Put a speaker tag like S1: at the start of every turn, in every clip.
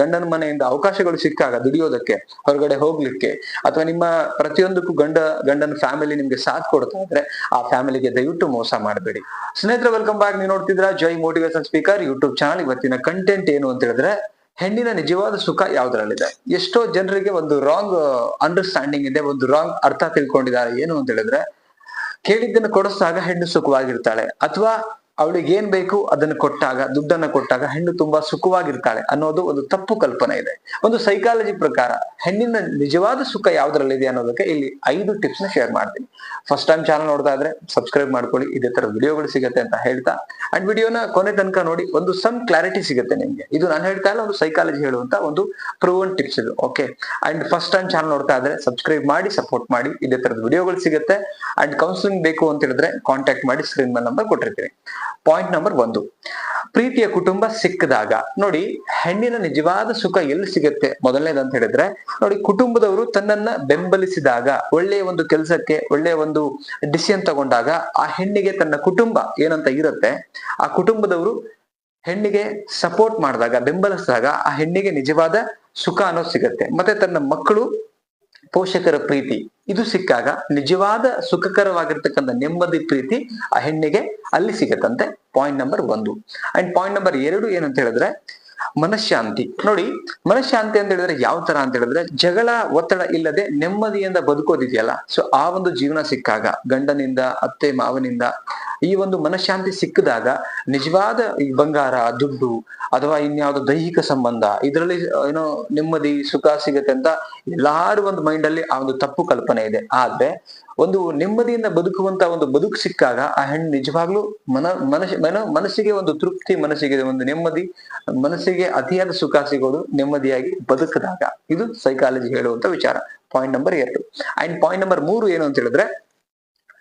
S1: ಗಂಡನ ಮನೆಯಿಂದ ಅವಕಾಶಗಳು ಸಿಕ್ಕಾಗ ದುಡಿಯೋದಕ್ಕೆ, ಹೊರಗಡೆ ಹೋಗ್ಲಿಕ್ಕೆ ಅಥವಾ ನಿಮ್ಮ ಪ್ರತಿಯೊಂದಕ್ಕೂ ಗಂಡ, ಗಂಡನ ಫ್ಯಾಮಿಲಿ ನಿಮ್ಗೆ ಸಾಥ್ ಕೊಡ್ತಾ ಇದ್ರೆ ಆ ಫ್ಯಾಮಿಲಿಗೆ ದಯವಿಟ್ಟು ಮೋಸ ಮಾಡಬೇಡಿ. ಸ್ನೇಹಿತರೆ ವೆಲ್ಕಮ್ ಬ್ಯಾಕ್ ನೀವು ನೋಡ್ತಿದ್ರ Jai motivation speaker YouTube channel ಇವತ್ತಿನ ಕಂಟೆಂಟ್ ಏನು ಅಂತ ಹೇಳಿದ್ರೆ, ಹೆಣ್ಣಿನ ನಿಜವಾದ ಸುಖ ಯಾವ್ದ್ರಲ್ಲಿದೆ? ಎಷ್ಟೋ ಜನರಿಗೆ ಒಂದು ರಾಂಗ್ ಅಂಡರ್ಸ್ಟ್ಯಾಂಡಿಂಗ್ ಇದೆ, ಒಂದು ರಾಂಗ್ ಅರ್ಥ ತಿಳ್ಕೊಂಡಿದ್ದಾರೆ. ಏನು ಅಂತ ಹೇಳಿದ್ರೆ, ಕೇಳಿದ್ದನ್ನು ಕೊಡಿಸಿದಾಗ ಹೆಣ್ಣು ಸುಖವಾಗಿರ್ತಾಳೆ. ಅಥವಾ ಅವಳಿಗೆ ಏನ್ ಬೇಕು ಅದನ್ನು ಕೊಟ್ಟಾಗ, ದುಡ್ಡನ್ನ ಕೊಟ್ಟಾಗ ಹೆಣ್ಣು ತುಂಬಾ ಸುಖವಾಗಿರ್ತಾಳೆ ಅನ್ನೋದು ಒಂದು ತಪ್ಪು ಕಲ್ಪನೆ ಇದೆ. ಒಂದು ಸೈಕಾಲಜಿ ಪ್ರಕಾರ ಹೆಣ್ಣಿನ ನಿಜವಾದ ಸುಖ ಯಾವ್ದ್ರಲ್ಲಿದೆ ಅನ್ನೋದಕ್ಕೆ ಇಲ್ಲಿ ಐದು ಟಿಪ್ಸ್ನ ಶೇರ್ ಮಾಡ್ತೀನಿ. ಫಸ್ಟ್ ಟೈಮ್ ಚಾನಲ್ ನೋಡ್ತಾ ಇದ್ರೆ ಸಬ್ಸ್ಕ್ರೈಬ್ ಮಾಡ್ಕೊಳ್ಳಿ, ಇದೇ ತರ ವಿಡಿಯೋಗಳು ಸಿಗುತ್ತೆ ಅಂತ ಹೇಳ್ತಾ. ಅಂಡ್ ವಿಡಿಯೋನ ಕೊನೆ ತನಕ ನೋಡಿ ಒಂದು ಸಮ್ ಕ್ಲಾರಿಟಿ ಸಿಗುತ್ತೆ ನಿಮ್ಗೆ. ಇದು ನಾನು ಹೇಳ್ತಾ ಇಲ್ಲ, ಒಂದು ಸೈಕಾಲಜಿ ಹೇಳುವಂತ ಒಂದು ಪ್ರೂವನ್ ಟಿಪ್ಸ್ ಇದು okay and first time channel ನೋಡ್ತಾ ಇದ್ರೆ ಸಬ್ಸ್ಕ್ರೈಬ್ ಮಾಡಿ ಸಪೋರ್ಟ್ ಮಾಡಿ, ಇದೇ ತರದ ವಿಡಿಯೋಗಳು ಸಿಗುತ್ತೆ. ಅಂಡ್ ಕೌನ್ಸಿಲಿಂಗ್ ಬೇಕು ಅಂತ ಹೇಳಿದ್ರೆ ಕಾಂಟ್ಯಾಕ್ಟ್ ಮಾಡಿ ಸ್ಕ್ರೀನ್ ಮೇಲೆ ನಂಬರ್ ಕೊಟ್ಟಿರ್ತೀನಿ. ಪಾಯಿಂಟ್ ನಂಬರ್ ಒಂದು. ಪ್ರೀತಿಯ ಕುಟುಂಬ ಸಿಕ್ಕಿದಾಗ, ನೋಡಿ, ಹೆಣ್ಣಿನ ನಿಜವಾದ ಸುಖ ಎಲ್ಲಿ ಸಿಗುತ್ತೆ? ಮೊದಲನೇದು ಅಂತ ಹೇಳಿದ್ರೆ, ನೋಡಿ, ಕುಟುಂಬದವರು ತನ್ನನ್ನ ಬೆಂಬಲಿಸಿದಾಗ, ಒಳ್ಳೆಯ ಒಂದು ಕೆಲಸಕ್ಕೆ, ಒಳ್ಳೆಯ ಒಂದು ಡಿಸಿಷನ್ ತಗೊಂಡಾಗ, ಆ ಹೆಣ್ಣಿಗೆ ತನ್ನ ಕುಟುಂಬ ಏನಂತ ಇರುತ್ತೆ? ಆ ಕುಟುಂಬದವರು ಹೆಣ್ಣಿಗೆ ಸಪೋರ್ಟ್ ಮಾಡಿದಾಗ, ಬೆಂಬಲಿಸಿದಾಗ, ಆ ಹೆಣ್ಣಿಗೆ ನಿಜವಾದ ಸುಖ ಅನ್ನೋದು ಸಿಗತ್ತೆ. ಮತ್ತೆ ತನ್ನ ಮಕ್ಕಳು ಪೋಷಕರ ಪ್ರೀತಿ. ಇದು ಸಿಕ್ಕಾಗ ನಿಜವಾದ ಸುಖಕರವಾಗಿರ್ತಕ್ಕಂಥ ನೆಮ್ಮದಿ ಪ್ರೀತಿ ಆ ಹೆಣ್ಣಿಗೆ ಅಲ್ಲಿ ಸಿಗತ್ತಂತೆ. ಪಾಯಿಂಟ್ ನಂಬರ್ ಒಂದು. ಅಂಡ್ ಪಾಯಿಂಟ್ ನಂಬರ್ ಎರಡು ಏನಂತ ಹೇಳಿದ್ರೆ ಮನಃಶಾಂತಿ. ನೋಡಿ, ಮನಃಶಾಂತಿ ಅಂತ ಹೇಳಿದ್ರೆ ಯಾವ ತರ ಅಂತ ಹೇಳಿದ್ರೆ ಜಗಳ ಒತ್ತಡ ಇಲ್ಲದೆ ನೆಮ್ಮದಿಯಿಂದ ಬದುಕೋದಿದೆಯಲ್ಲ. ಸೊ ಆ ಒಂದು ಜೀವನ ಸಿಕ್ಕಾಗ, ಗಂಡನಿಂದ, ಅತ್ತೆ ಮಾವನಿಂದ ಈ ಒಂದು ಮನಃಶಾಂತಿ ಸಿಕ್ಕಿದಾಗ ನಿಜವಾದ ಈ ಬಂಗಾರ, ದುಡ್ಡು ಅಥವಾ ಇನ್ಯಾವುದೋ ದೈಹಿಕ ಸಂಬಂಧ, ಇದರಲ್ಲಿ ಏನೋ ನೆಮ್ಮದಿ, ಸುಖ ಸಿಗತ್ತೆ ಅಂತ ಎಲ್ಲಾರು ಒಂದು ಮೈಂಡ್ ಅಲ್ಲಿ ಆ ಒಂದು ತಪ್ಪು ಕಲ್ಪನೆ ಇದೆ. ಆದ್ರೆ ಒಂದು ನೆಮ್ಮದಿಯಿಂದ ಬದುಕುವಂತ ಒಂದು ಬದುಕು ಸಿಕ್ಕಾಗ ಆ ಹೆಣ್ಣು ನಿಜವಾಗ್ಲೂ ಮನ, ಮನಸ್, ಮನ, ಮನಸ್ಸಿಗೆ ಒಂದು ತೃಪ್ತಿ, ಮನಸ್ಸಿಗೆ ಒಂದು ನೆಮ್ಮದಿ, ಮನಸ್ಸಿಗೆ ಅತಿಯಾದ ಸುಖ ಸಿಗೋದು ನೆಮ್ಮದಿಯಾಗಿ ಬದುಕಿದಾಗ. ಇದು ಸೈಕಾಲಜಿ ಹೇಳುವಂತ ವಿಚಾರ. ಪಾಯಿಂಟ್ ನಂಬರ್ ಎರಡು. ಅಂಡ್ ಪಾಯಿಂಟ್ ನಂಬರ್ ಮೂರು ಏನು ಅಂತ ಹೇಳಿದ್ರೆ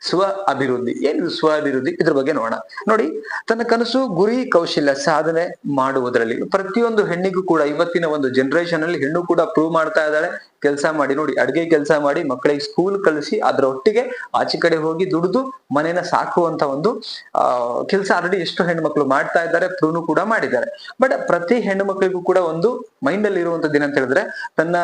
S1: ಸ್ವ ಅಭಿವೃದ್ಧಿ. ಏನಿದು ಸ್ವ ಅಭಿವೃದ್ಧಿ? ಇದ್ರ ಬಗ್ಗೆ ನೋಡೋಣ. ನೋಡಿ, ತನ್ನ ಕನಸು, ಗುರಿ, ಕೌಶಲ್ಯ ಸಾಧನೆ ಮಾಡುವುದರಲ್ಲಿ ಪ್ರತಿಯೊಂದು ಹೆಣ್ಣಿಗೂ ಕೂಡ, ಇವತ್ತಿನ ಒಂದು ಜನರೇಷನ್ ಅಲ್ಲಿ ಹೆಣ್ಣು ಕೂಡ ಪ್ರೂವ್ ಮಾಡ್ತಾ ಇದ್ದಾಳೆ. ಕೆಲಸ ಮಾಡಿ, ನೋಡಿ, ಅಡುಗೆ ಕೆಲಸ ಮಾಡಿ ಮಕ್ಕಳಿಗೆ ಸ್ಕೂಲ್ ಕಲಿಸಿ ಅದ್ರ ಒಟ್ಟಿಗೆ ಆಚೆ ಕಡೆ ಹೋಗಿ ದುಡಿದು, ಮನೇನ ಸಾಕುವಂತ ಒಂದು, ಆ, ಕೆಲಸ ಆಲ್ರೆಡಿ ಎಷ್ಟು ಹೆಣ್ಮಕ್ಳು ಮಾಡ್ತಾ ಇದ್ದಾರೆ ಪ್ರೂವ್ ಕೂಡ ಮಾಡಿದ್ದಾರೆ. ಬಟ್ ಪ್ರತಿ ಹೆಣ್ಣು ಮಕ್ಕಳಿಗೂ ಕೂಡ ಒಂದು ಮೈಂಡ್ ಅಲ್ಲಿ ದಿನ ಅಂತ ಹೇಳಿದ್ರೆ, ತನ್ನ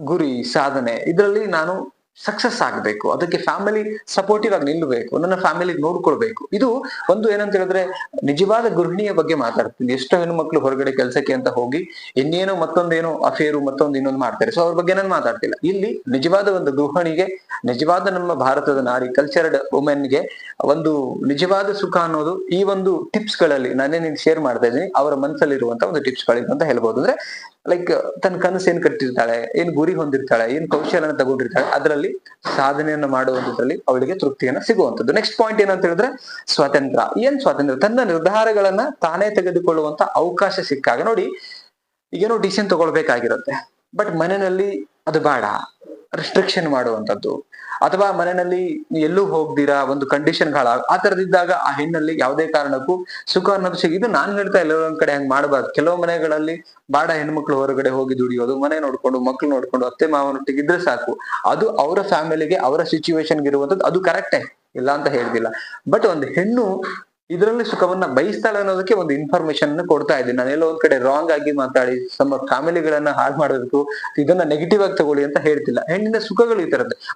S1: ಗುರಿ, ಸಾಧನೆ, ಇದರಲ್ಲಿ ನಾನು ಸಕ್ಸಸ್ ಆಗಬೇಕು. ಅದಕ್ಕೆ ಫ್ಯಾಮಿಲಿ ಸಪೋರ್ಟಿವ್ ಆಗಿ ನಿಲ್ಲಬೇಕು ನನ್ನ ಫ್ಯಾಮಿಲಿ ನೋಡ್ಕೊಳ್ಬೇಕು. ಇದು ಒಂದು ಏನಂತ ಹೇಳಿದ್ರೆ ನಿಜವಾದ ಗೃಹಿಣಿಯ ಬಗ್ಗೆ ಮಾತಾಡ್ತೀನಿ. ಎಷ್ಟೋ ಹೆಣ್ಮಕ್ಳು ಹೊರಗಡೆ ಕೆಲಸಕ್ಕೆ ಅಂತ ಹೋಗಿ ಇನ್ನೇನೋ ಮತ್ತೊಂದೇನೋ ಅಫೇರು ಮತ್ತೊಂದು ಇನ್ನೊಂದು ಮಾಡ್ತಾರೆ. ಸೊ ಅವ್ರ ಬಗ್ಗೆ ನಾನು ಮಾತಾಡ್ತಿಲ್ಲ. ಇಲ್ಲಿ ನಿಜವಾದ ಒಂದು ಗೃಹಿಣಿಗೆ, ನಿಜವಾದ ನಮ್ಮ ಭಾರತದ ನಾರಿ ಕಲ್ಚರ್ಡ್ ವುಮೆನ್ಗೆ ಒಂದು ನಿಜವಾದ ಸುಖ ಅನ್ನೋದು ಈ ಒಂದು ಟಿಪ್ಸ್ಗಳಲ್ಲಿ ನಾನೇನು ಶೇರ್ ಮಾಡ್ತಾ ಇದ್ದೀನಿ. ಅವರ ಮನಸ್ಸಲ್ಲಿ ಇರುವಂತ ಒಂದು ಟಿಪ್ಸ್ ಗಳಿವೆ ಅಂತ ಹೇಳ್ಬೋದು. ಅಂದ್ರೆ ಲೈಕ್ ತನ್ನ ಕನಸು ಏನ್ ಕಟ್ಟಿರ್ತಾಳೆ, ಏನ್ ಗುರಿ ಹೊಂದಿರ್ತಾಳೆ, ಏನ್ ಕೌಶಲ್ಯನ ತಗೊಂಡಿರ್ತಾಳೆ, ಅದರಲ್ಲಿ ಸಾಧನೆಯನ್ನ ಮಾಡುವಂತದ್ರಲ್ಲಿ ಅವಳಿಗೆ ತೃಪ್ತಿಯನ್ನ ಸಿಗುವಂತದ್ದು ನೆಕ್ಸ್ಟ್ ಪಾಯಿಂಟ್ ಏನಂತ ಹೇಳಿದ್ರೆ, ಸ್ವಾತಂತ್ರ್ಯ. ಏನ್ ಸ್ವಾತಂತ್ರ್ಯ? ತನ್ನ ನಿರ್ಧಾರಗಳನ್ನ ತಾನೇ ತೆಗೆದುಕೊಳ್ಳುವಂತ ಅವಕಾಶ ಸಿಕ್ಕಾಗ ನೋಡಿ, ಏನೋ ಡಿಸಿಷನ್ ತಗೊಳ್ಬೇಕಾಗಿರುತ್ತೆ. ಬಟ್ ಮನೆಯಲ್ಲಿ ಅದು ಬೇಡ. ರಿಸ್ಟ್ರಿಕ್ಷನ್ ಮಾಡುವಂತದ್ದು ಅಥವಾ ಮನೆಯಲ್ಲಿ ಎಲ್ಲೂ ಹೋಗ್ದಿರಾ, ಒಂದು ಕಂಡೀಷನ್ ಹಾಳ ಆ ತರದಿದ್ದಾಗ ಆ ಹೆಣ್ಣಲ್ಲಿ ಯಾವುದೇ ಕಾರಣಕ್ಕೂ ಸುಖ ಅನ್ನೋದು ಸಿಗ ನಾನ್ ಹೇಳ್ತಾ ಇಲ್ಲ, ಒಂದ್ ಕಡೆ ಹಂಗ್ ಮಾಡಬಾರ್ದು. ಕೆಲವು ಮನೆಗಳಲ್ಲಿ ಬಾಡ ಹೆಣ್ಮಕ್ಳು ಹೊರಗಡೆ ಹೋಗಿ ದುಡಿಯೋದು, ಮನೆ ನೋಡ್ಕೊಂಡು, ಮಕ್ಳು ನೋಡ್ಕೊಂಡು, ಅತ್ತೆ ಮಾವನೊಟ್ಟಿಗೆ ಇದ್ರೆ ಸಾಕು. ಅದು ಅವರ ಫ್ಯಾಮಿಲಿಗೆ ಅವರ ಸಿಚುವೇಶನ್ಗೆ ಇರುವಂತದ್ದು ಅದು ಕರೆಕ್ಟೇ ಇಲ್ಲ ಅಂತ ಹೇಳ್ತಿಲ್ಲ ಬಟ್ ಒಂದು ಹೆಣ್ಣು ಇದರಲ್ಲಿ ಸುಖವನ್ನ ಬಯಸ್ತಾಳೆ ಅನ್ನೋದಕ್ಕೆ ಒಂದು ಇನ್ಫಾರ್ಮೇಶನ್ ಕೊಡ್ತಾ ಇದ್ದೀನಿ. ನಾನು ಎಲ್ಲೋ ಒಂದ್ ಕಡೆ ರಾಂಗ್ ಆಗಿ ಮಾತಾಡಿ ತಮ್ಮ ಫ್ಯಾಮಿಲಿಗಳನ್ನ ಹಾಳು ಮಾಡೋದಕ್ಕೂ ಇದನ್ನ ನೆಗೆಟಿವ್ ಆಗಿ ತಗೊಳ್ಳಿ ಅಂತ ಹೇಳ್ತಿಲ್ಲ. ಹೆಣ್ಣಿನ ಸುಖಗಳು ಈ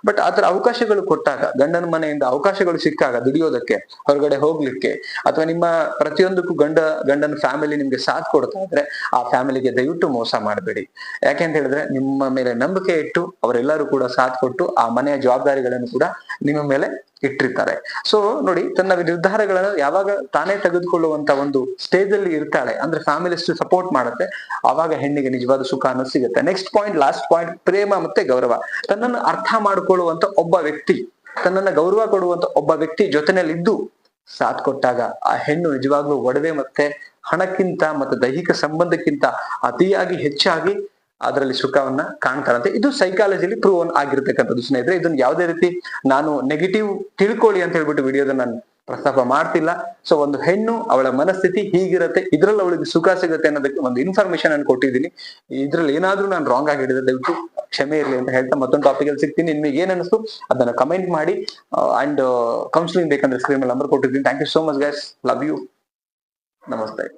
S1: ಬಟ್ ಆತರ ಅವಕಾಶಗಳು ಕೊಟ್ಟಾಗ, ಗಂಡನ ಮನೆಯಿಂದ ಅವಕಾಶಗಳು ಸಿಕ್ಕಾಗ ದುಡಿಯೋದಕ್ಕೆ, ಹೊರಗಡೆ ಹೋಗ್ಲಿಕ್ಕೆ, ಅಥವಾ ನಿಮ್ಮ ಪ್ರತಿಯೊಂದಕ್ಕೂ ಗಂಡ, ಗಂಡನ ಫ್ಯಾಮಿಲಿ ನಿಮ್ಗೆ ಸಾಥ್ ಕೊಡ್ತಾ ಇದ್ರೆ, ಆ ಫ್ಯಾಮಿಲಿಗೆ ದಯವಿಟ್ಟು ಮೋಸ ಮಾಡಬೇಡಿ. ಯಾಕೆ ಅಂತ ಹೇಳಿದ್ರೆ, ನಿಮ್ಮ ಮೇಲೆ ನಂಬಿಕೆ ಇಟ್ಟು ಅವರೆಲ್ಲರೂ ಕೂಡ ಸಾಥ್ ಕೊಟ್ಟು ಆ ಮನೆಯ ಜವಾಬ್ದಾರಿಗಳನ್ನು ಕೂಡ ನಿಮ್ಮ ಮೇಲೆ ಇಟ್ಟಿರ್ತಾರೆ. ಸೊ ನೋಡಿ, ತನ್ನ ನಿರ್ಧಾರಗಳನ್ನು ಯಾವಾಗ ತಾನೇ ತೆಗೆದುಕೊಳ್ಳುವಂತ ಒಂದು ಸ್ಟೇಜ್ ಅಲ್ಲಿ ಇರ್ತಾಳೆ, ಅಂದ್ರೆ ಫ್ಯಾಮಿಲಿ ಸಪೋರ್ಟ್ ಮಾಡುತ್ತೆ, ಆವಾಗ ಹೆಣ್ಣಿಗೆ ನಿಜವಾದ ಸುಖ ಅನ್ನೋದು ಸಿಗುತ್ತೆ. ನೆಕ್ಸ್ಟ್ ಪಾಯಿಂಟ್ ಲಾಸ್ಟ್ ಪಾಯಿಂಟ್ ಪ್ರೇಮ ಮತ್ತೆ ಗೌರವ. ತನ್ನನ್ನು ಅರ್ಥ ಮಾಡಿಕೊಳ್ಳುವಂತ ಒಬ್ಬ ವ್ಯಕ್ತಿ, ತನ್ನನ್ನ ಗೌರವ ಕೊಡುವಂತ ಒಬ್ಬ ವ್ಯಕ್ತಿ ಜೊತೆನಲ್ಲಿದ್ದು ಸಾಥ್ ಕೊಟ್ಟಾಗ ಆ ಹೆಣ್ಣು ನಿಜವಾಗ್ಲೂ ಒಡವೆ ಮತ್ತೆ ಹಣಕ್ಕಿಂತ ಮತ್ತೆ ದೈಹಿಕ ಸಂಬಂಧಕ್ಕಿಂತ ಅತಿಯಾಗಿ ಹೆಚ್ಚಾಗಿ ಅದರಲ್ಲಿ ಸುಖವನ್ನ ಕಾಣ್ತಾರಂತೆ. ಇದು ಸೈಕಾಲಜಿಲಿ ಪ್ರೂವ್ ಆಗಿರ್ತಕ್ಕಂಥದ್ದು. ಸ್ನೇಹಿತರೆ, ಇದನ್ನ ಯಾವುದೇ ರೀತಿ ನಾನು ನೆಗೆಟಿವ್ ತಿಳ್ಕೊಳ್ಳಿ ಅಂತ ಹೇಳ್ಬಿಟ್ಟು ವಿಡಿಯೋದ ನಾನು ಪ್ರಸ್ತಾಪ ಮಾಡ್ತಿಲ್ಲ. ಸೊ ಒಂದು ಹೆಣ್ಣು, ಅವಳ ಮನಸ್ಥಿತಿ ಹೀಗಿರುತ್ತೆ. ಇದ್ರಲ್ಲಿ ಅವಳಿಗೆ ಸುಖ ಸಿಗುತ್ತೆ ಅನ್ನೋದಕ್ಕೆ ಒಂದು ಇನ್ಫಾರ್ಮೇಶನ್ ಅನ್ನು ಕೊಟ್ಟಿದ್ದೀನಿ. ಇದ್ರಲ್ಲಿ ಏನಾದ್ರೂ ನಾನು ರಾಂಗ್ ಆಗಿ ಹಿಡಿದ್ರೆ ದಯವಿಟ್ಟು ಕ್ಷಮೆ ಇರಲಿ ಅಂತ ಹೇಳ್ತಾ ಮತ್ತೊಂದು ಟಾಪಿಕ್ ಅಲ್ಲಿ ಸಿಗ್ತೀನಿ. ನಿಮಗೆ ಏನ್ ಅನಿಸ್ತು ಅದನ್ನ ಕಮೆಂಟ್ ಮಾಡಿ. ಅಂಡ್ ಕೌನ್ಸಿಲಿಂಗ್ ಬೇಕಂದ್ರೆ ಸ್ಕ್ರೀನ್ ನಂಬರ್ ಕೊಟ್ಟಿದ್ದೀನಿ. Thank you so much guys love you ನಮಸ್ತೆ.